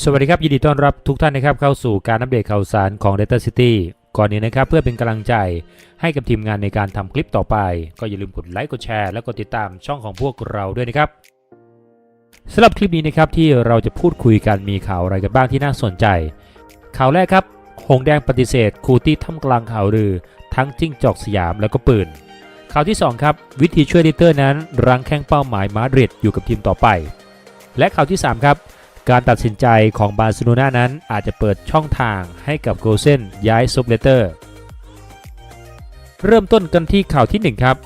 สวัสดีครับ ยินดีต้อนรับทุกท่านนะครับเข้าสู่การอัปเดตข่าวสารของ Data City ก่อนนี้นะครับเพื่อเป็นกำลังใจให้กับทีมงานในการทำคลิปต่อไป ก็อย่าลืมกดไลค์กดแชร์และกดติดตามช่องของพวกเราด้วยนะครับสำหรับคลิปนี้นะครับที่เราจะพูดคุยกันมีข่าวอะไรกันบ้างที่น่าสนใจ ข่าวแรกครับ หงแดงปฏิเสธคูตี้ท่ามกลางข่าวลือ ทั้งจิ้งจอกสยามแล้วก็ปืน ข่าวที่สองครับ วิธีช่วยลิเตอร์นั้นรังแข้งเป้าหมายมาดริดอยู่กับทีมต่อไป และข่าวที่สามครับ การตัดสินใจของบาร์เซโลนานั้นอาจจะเปิดช่องทางให้กับโกเซนย้ายซุปเลเตอร์ เริ่มต้นกันที่ข่าวที่ 1 ครับ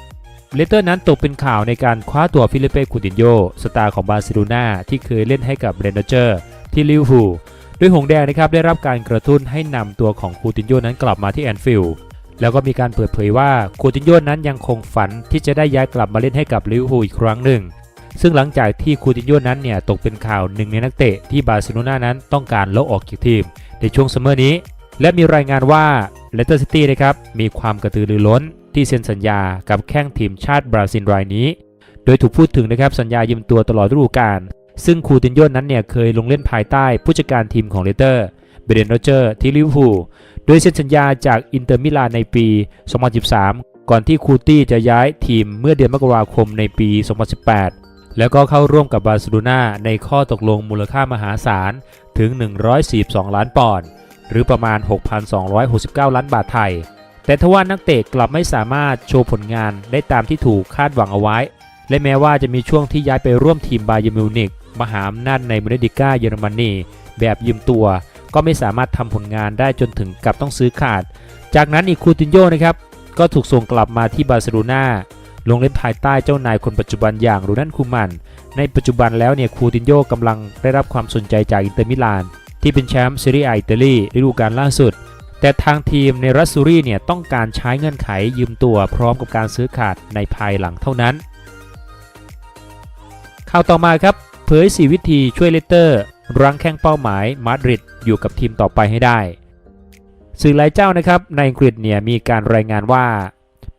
เลเตอร์นั้นตกเป็นข่าวในการคว้าตัวฟิลิเป้คูตินโยสตาร์ของบาร์เซโลนาที่เคยเล่นให้กับเรนเจอร์ที่ลิเวอร์พูลโดยหงแดงนะครับได้รับการกระตุ้นให้นำตัวของคูตินโยนั้นกลับมาที่แอนฟิลด์แล้วก็มีการเปิดเผยว่าคูตินโยนั้นยังคงฝันที่จะได้ย้ายกลับมาเล่นให้กับลิเวอร์พูลอีกครั้งหนึ่ง ซึ่งหลังจากที่คูตินโยนั้นเนี่ยตกเป็นข่าวหนึ่งในนักเตะที่บาร์เซโลนานั้นต้องการลาออกจากทีม ในช่วงซัมเมอร์นี้ และมีรายงานว่าเลสเตอร์ซิตี้นะครับมีความกระตือรือร้นที่เซ็นสัญญากับแข้งทีมชาติบราซิลรายนี้ โดยถูกพูดถึงนะครับสัญญายืมตัวตลอดฤดูกาลซึ่งคูตินโยนั้นเนี่ยเคยลงเล่นภายใต้ผู้จัดการทีมของเลสเตอร์เบเดนโรเจอร์ที่ลิเวอร์พูลโดยเซ็นสัญญาจากอินเตอร์มิลานในปี 2013 ก่อนที่คูตี้จะย้ายทีมเมื่อเดือนมกราคมในปี 2018 แล้วก็เข้าร่วมกับบาร์เซโลนาในข้อตกลงมูลค่ามหาศาลถึง 142 ล้านปอนด์หรือประมาณ 6,269 ล้านบาทไทย แต่ทว่านักเตะกลับไม่สามารถโชว์ผลงานได้ตามที่ถูกคาดหวังเอาไว้ และแม้ว่าจะมีช่วงที่ย้ายไปร่วมทีมบาเยมิวนิกมหาอำนาจในบุนเดสลิก้าเยอรมนีแบบยืมตัว ก็ไม่สามารถทำผลงานได้จนถึงกับต้องซื้อขาด จากนั้นอีกคูตินโยนะครับก็ถูกส่งกลับมาที่บาร์เซโลนา ลงเล่นภายใต้เจ้านายคนปัจจุบันอย่างโรนัลคูมัน ในปัจจุบันแล้วเนี่ยคูตินโยกำลังได้รับความสนใจจากอินเตอร์มิลาน ที่เป็นแชมป์ซีรีส์อิตาลีฤดูกาลล่าสุด แต่ทางทีมในรัสซูรีเนี่ยต้องการใช้เงื่อนไขยืมตัวพร้อมกับการซื้อขาดในภายหลังเท่านั้น ข่าวต่อมาครับเผย 4 วิธีช่วยเลสเตอร์รั้งแข้งเป้าหมายมาดริดอยู่กับทีมต่อไปให้ได้ สื่อหลายเจ้านะครับในอังกฤษเนี่ยมีการรายงานว่า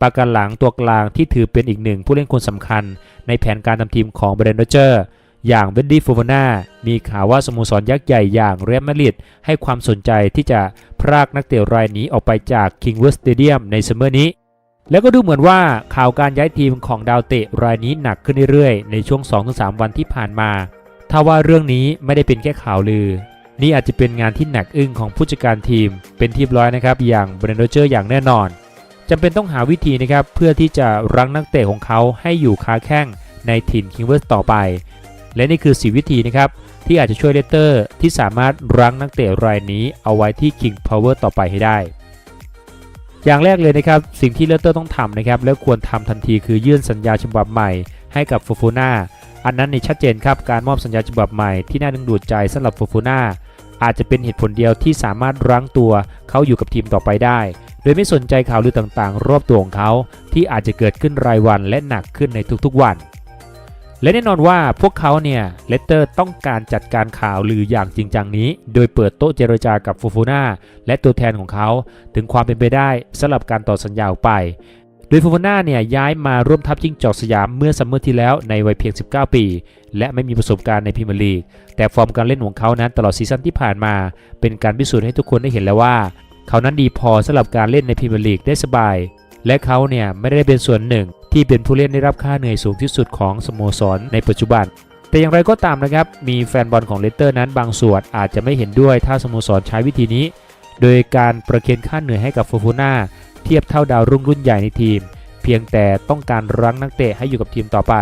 ปาการหลังตัวกลางที่ถือเป็นอีกหนึ่งผู้เล่นคนสำคัญ ในแผนการทำทีมของเบรนโดเจอร์อย่างเวนดี้ฟูฟาน่ามีข่าวว่าสโมสรยักษ์ใหญ่อย่างเรอัลมาดริดให้ความสนใจที่จะพรากนักเตะรายนี้ออกไปจากคิงเวอร์สเตเดียมในซัมเมอร์นี้ แล้วก็ดูเหมือนว่าข่าวการย้ายทีมของดาวเตะรายนี้หนักขึ้นเรื่อยๆ ในช่วง 2-3 วันที่ผ่านมา ถ้าว่าเรื่องนี้ไม่ได้เป็นแค่ข่าวลือ นี่อาจจะเป็นงานที่หนักอึ้งของผู้จัดการทีม เป็นที่ร้อยนะครับอย่างเบรนโดเจอร์อย่างแน่นอน จำเป็นต้องหาวิธีนะครับเพื่อที่จะรั้งนักเตะของเขาให้อยู่ค้าแข้งในถิ่นคิงเวอร์สต่อไป และนี่คือ 4 วิธีนะครับที่อาจจะช่วยเลสเตอร์ที่สามารถรั้งนักเตะรายนี้เอาไว้ที่ King Power ต่อไปให้ได้ อย่างแรกเลยนะครับสิ่งที่เลสเตอร์ต้องทำนะครับและควรทำทันทีคือยื่นสัญญาฉบับใหม่ ให้กับฟูฟูน่าอันนั้นนี่ชัดเจนครับการมอบสัญญาฉบับใหม่ที่น่าดึงดูดใจสำหรับฟูฟูน่าอาจจะเป็นเหตุผลเดียวที่สามารถรั้งตัวเขาอยู่กับทีมต่อไปได้ โดยไม่สนใจข่าวลือต่างๆ รอบตัวของเขาที่อาจจะเกิดขึ้นรายวันและหนักขึ้นในทุกๆวัน และแน่นอนว่าพวกเขาเนี่ยเลสเตอร์ต้องการจัดการข่าวลืออย่างจริงจังนี้ โดยเปิดโต๊ะเจรจากับฟูฟูน่าและตัวแทนของเขา ถึงความเป็นไปได้สำหรับการต่อสัญญาออกไปโดยฟูฟูน่าเนี่ยย้ายมาร่วมทัพจิ้งจอกสยามเมื่อซัมเมอร์ที่แล้วในวัยเพียง 19 ปี และไม่มีประสบการณ์ในพรีเมียร์ลีก แต่ฟอร์มการเล่นของเขานั้นตลอดซีซั่นที่ผ่านมา เป็นการพิสูจน์ให้ทุกคนได้เห็นแล้วว่า เขานั้นดีพอสำหรับการเล่นในพรีเมียร์ลีกได้สบาย และเขาเนี่ยไม่ได้เป็นส่วนหนึ่ง ที่เป็นผู้เล่นได้รับค่าเหนื่อยสูงที่สุดของสโมสรในปัจจุบัน แต่อย่างไรก็ตามนะครับ มีแฟนบอลของเลสเตอร์นั้นบางส่วนอาจจะไม่เห็นด้วยถ้าสโมสรใช้วิธีนี้ โดยการประเคนค่าเหนื่อยให้กับฟูฟูน่าเทียบเท่าดาวรุ่งรุ่นใหญ่ในทีม เพียงแต่ต้องการรั้งนักเตะให้อยู่กับทีมต่อไป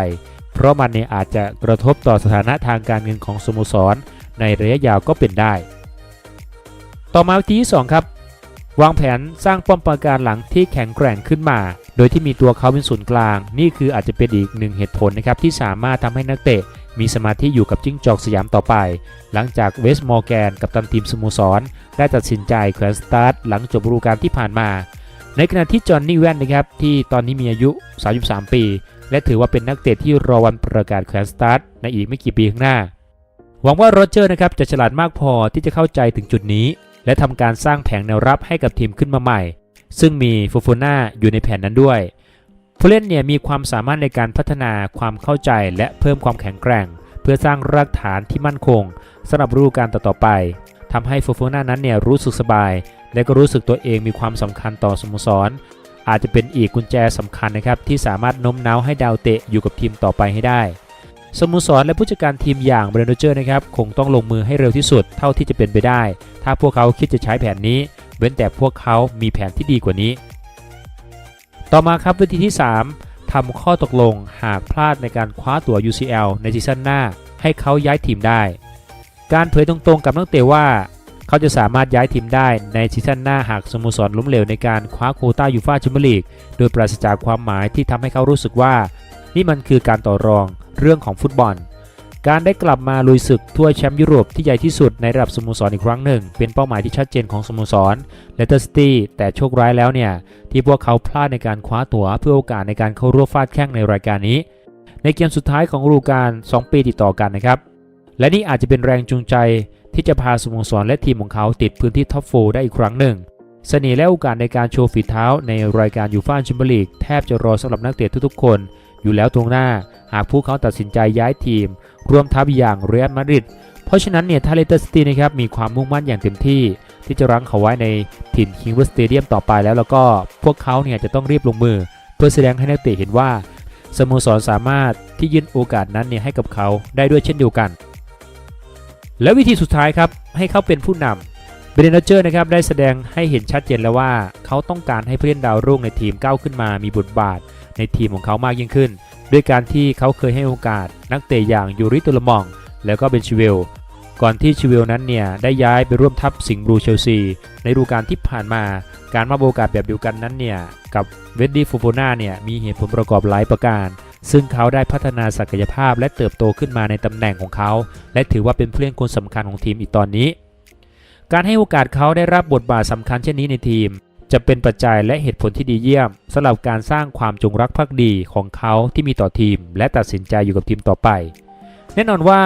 เพราะมันเนี่ยอาจจะกระทบต่อสถานะทางการเงินของสโมสร ในระยะยาวก็เป็นได้ ต่อมาวิธีที่2ครับ วางแผนสร้างป้อมปราการหลังที่แข็งแกร่งขึ้นมา โดยที่มีตัวเขาเป็นศูนย์กลาง นี่คืออาจจะเป็นอีกหนึ่งเหตุผลนะครับที่สามารถทำให้นักเตะ มีสมาธิอยู่กับจิ้งจอกสยามต่อไป หลังจากเวสต์มอร์แกนกับตันทีมสโมสร ได้ตัดสินใจแขวนสตาร์ทหลังจบฤดูกาลที่ผ่านมา ในขณะที่จอห์นนี่แวนนะครับที่ตอนนี้มีอายุ 33 ปี และถือว่าเป็นนักเตะที่รอวันประกาศแขวนสตาร์ทในอีกไม่กี่ปีข้างหน้าหวังว่าโรเจอร์นะครับจะฉลาดมากพอที่จะเข้าใจถึงจุดนี้ และทำการสร้างแผงแนวรับให้กับทีมขึ้นมาใหม่ ซึ่งมีฟูฟูน่าอยู่ในแผนนั้นด้วย ผู้เล่นเนี่ยมีความสามารถในการพัฒนาความเข้าใจและเพิ่มความแข็งแกร่ง เพื่อสร้างรากฐานที่มั่นคงสำหรับฤดูกาลต่อๆไปทำให้โฟโฟน่านั้นเนี่ยรู้สึกสบาย และก็รู้สึกตัวเองมีความสำคัญต่อสโมสร อาจจะเป็นอีกกุญแจสำคัญนะครับที่สามารถโน้มน้าวให้ดาวเตะอยู่กับทีมต่อไปให้ได้ สโมสรและผู้จัดการทีมอย่างเบรนโเจอร์นะครับคงต้องลงมือให้เร็วที่สุดเท่าที่จะเป็นไปได้ ถ้าพวกเขาคิดจะใช้แผนนี้ เว้นแต่พวกเขามีแผนที่ดีกว่านี้ ต่อมาครับวิธีที่ 3ทำข้อตกลงหากพลาดในการคว้าตั๋ว UCL ในซีซั่นหน้า ให้เขาย้ายทีมได้ การเผยตรงๆกับนักเตะว่า เขาจะสามารถย้ายทีมได้ในซีซั่นหน้าหากสโมสรล้มเหลวในการคว้าโคต้ายูฟ่าแชมเปี้ยนลีกโดยปราศจากความหมายที่ทำให้เขารู้สึกว่า นี่มันคือการต่อรอง เรื่องของฟุตบอล การได้กลับมาลุยศึกถ้วยแชมป์ยุโรปที่ใหญ่ที่สุดในระดับสโมสรอีกครั้งหนึ่ง เป็นเป้าหมายที่ชัดเจนของสโมสรเลสเตอร์ซิตี้แต่โชคร้ายแล้วเนี่ย ที่พวกเขาพลาดในการคว้าตั๋วเพื่อโอกาสในการเข้าร่วมฟาดแข้งในรายการนี้ ในเกมสุดท้ายของฤดูกาล2 ปีติดต่อกันนะครับและนี่อาจจะเป็นแรงจูงใจที่จะพาสโมสรและทีมของเขาติดพื้นที่ท็อปโฟได้อีกครั้งหนึ่งเสน่ห์และโอกาสในการโชว์ฝีเท้าในรายการยูฟ่าแชมเปี้ยนลีกแทบจะรอสำหรับนักเตะทุกๆคน อยู่แล้วตรงหน้า หากพวกเขาตัดสินใจย้ายทีมร่วมทัพอย่างเรอัลมาดริดเพราะฉะนั้นเนี่ยถ้าเลสเตอร์ซิตี้นะครับมีความมุ่งมั่นอย่างเต็มที่ ที่จะรั้งเขาไว้ในถิ่นคิงเวอร์สเตเดียมต่อไปแล้วแล้วก็พวกเขาเนี่ยจะต้องรีบลงมือ เพื่อแสดงให้นักเตะเห็นว่าสโมสรสามารถที่ยื่นโอกาสนั้นเนี่ยให้กับเขาได้ด้วยเช่นเดียวกัน และวิธีสุดท้ายครับให้เขาเป็นผู้นำเบรนเจอร์นะครับได้แสดงให้เห็นชัดเจนแล้วว่า เขาต้องการให้ผู้เล่นดาวรุ่งในทีมก้าวขึ้นมามีบทบาท ในทีมของเขามากยิ่งขึ้น ด้วยการที่เขาเคยให้โอกาส นักเตะอย่างยูริตุลมอง แล้วก็เบนชิเวล ก่อนที่ชิเวลนั้นเนี่ยได้ย้ายไปร่วมทัพสิงห์บลูเชลซี ในฤดูกาลที่ผ่านมา การมาโอกาสแบบเดียวกันนั้นเนี่ยกับเวดดี้ฟูโฟนาเนี่ยมีเหตุผลประกอบหลายประการซึ่งเขาได้พัฒนาศักยภาพและเติบโตขึ้นมาในตำแหน่งของเขา และถือว่าเป็นผู้เล่นคนสำคัญของทีมอีกตอนนี้ การให้โอกาสเขาได้รับบทบาทสำคัญเช่นนี้ในทีม จะเป็นปัจจัยและเหตุผลที่ดีเยี่ยมสำหรับการสร้างความจงรักภักดีของเขาที่มีต่อทีม และตัดสินใจอยู่กับทีมต่อไป แน่นอนว่า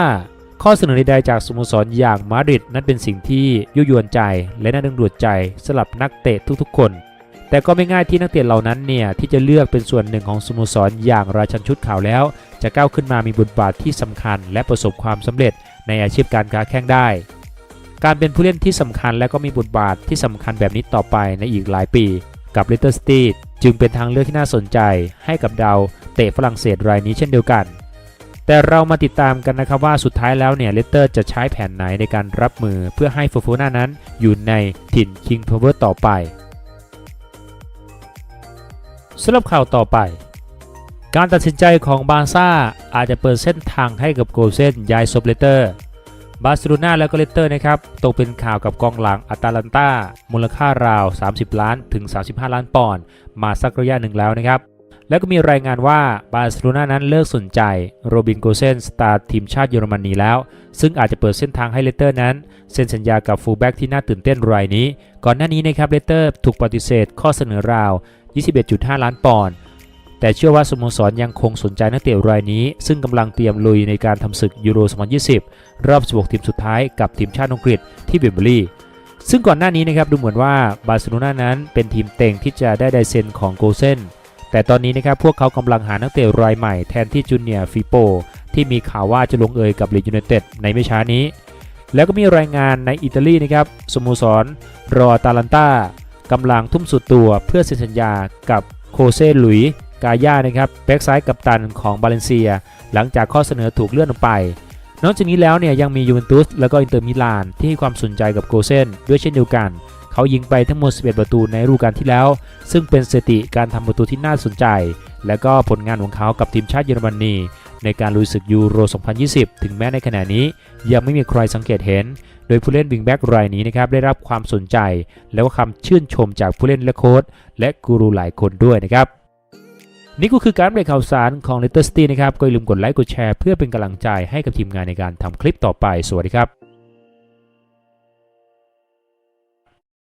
ข้อเสนอใดๆจากสโมสรอย่างมาดริดนั้นเป็นสิ่งที่ยั่วยวนใจและน่าดึงดูดใจสำหรับนักเตะทุกๆ คน แต่ก็ไม่ง่ายที่นักเตะเหล่านั้นเนี่ยที่จะเลือกเป็นส่วนหนึ่งของสโมสรอย่างราชันชุดขาวแล้ว จะก้าวขึ้นมามีบทบาทที่สำคัญ และประสบความสำเร็จในอาชีพการค้าแข่งได้ การเป็นผู้เล่นที่สำคัญและก็มีบทบาทที่สำคัญแบบนี้ต่อไปในอีกหลายปี กับเลสเตอร์สตีดจึงเป็นทางเลือกที่น่าสนใจให้กับดาวเตะฝรั่งเศสรายนี้เช่นเดียวกัน แต่เรามาติดตามกันนะครับว่าสุดท้ายแล้วเนี่ยเลสเตอร์จะใช้แผนไหนในการรับมือเพื่อให้ฟูฟูน่านั้นอยู่ในถิ่นคิงพาวเวอร์ต่อไปสำหรับข่าวต่อไป การตัดสินใจของบาร์ซ่าอาจจะเปิดเส้นทางให้กับโกลเซนย้ายซบเลเตอร์ บาร์เซโลนาและก็เลสเตอร์นะครับตกเป็นข่าวกับกองหลังอาตาลันตามูลค่าราว 30 ล้านถึง 35 ล้านปอนด์มาสักระยะหนึ่งแล้วนะครับแล้วก็มีรายงานว่าบาร์เซโลนานั้นเลิกสนใจโรบินโกเซนสตาร์ทีมชาติเยอรมนีแล้ว ซึ่งอาจจะเปิดเส้นทางให้เลสเตอร์นั้น เซ็นสัญญากับฟูลแบ็กที่น่าตื่นเต้นรายนี้ ก่อนหน้านี้นะครับเลสเตอร์ถูกปฏิเสธข้อเสนอราว 21.5 ล้านปอนด์ แต่เชื่อว่าสโมสรยังคงสนใจนักเตะรายนี้ ซึ่งกำลังเตรียมลุยในการทำศึกยูโร 2020 รอบ 16 ทีมสุดท้ายกับทีมชาติอังกฤษที่เบมเบอรี่ ซึ่งก่อนหน้านี้นะครับดูเหมือนว่าบาร์เซโลนานั้นเป็นทีมเต็งที่จะได้ไดเซนของโกเซนแต่ตอนนี้นะครับพวกเขากำลังหานักเตะรายใหม่แทนที่จูเนียร์ฟิโปที่มีข่าวว่าจะลงเอยกับลีดยูไนเต็ดในไม่ช้านี้ แล้วก็มีรายงานในอิตาลีนะครับสโมสรรอตาลันตากำลังทุ่มสุดตัวเพื่อเซ็นสัญญากับโคเซลุย กาย่านะครับแบ็กซ้ายกัปตันของบาเลนเซีย หลังจากข้อเสนอถูกเลื่อนออกไป นอกจากนี้แล้วเนี่ยยังมียูเวนตุสแล้วก็อินเตอร์มิลานที่ให้ความสนใจกับโกเซนด้วยเช่นเดียวกัน เขายิงไปทั้งหมด 11 ประตูในฤดูกาลที่แล้ว ซึ่งเป็นสถิติการทำประตูที่น่าสนใจ และก็ผลงานของเขากับทีมชาติเยอรมนีในการลุยศึกยูโร 2020 ถึงแม้ในขณะนี้ยังไม่มีใครสังเกตเห็น โดยผู้เล่นวิงแบ็กรายนี้นะครับได้รับความสนใจ แล้วก็คำชื่นชมจากผู้เล่นและโค้ชและกูรูหลายคนด้วยนะครับ นี่ก็คือการเบรกข่าวสารของ Letter City นะครับ ก็อย่าลืมกดไลค์กดแชร์เพื่อเป็นกำลังใจให้กับทีมงานในการทำคลิปต่อไป สวัสดีครับ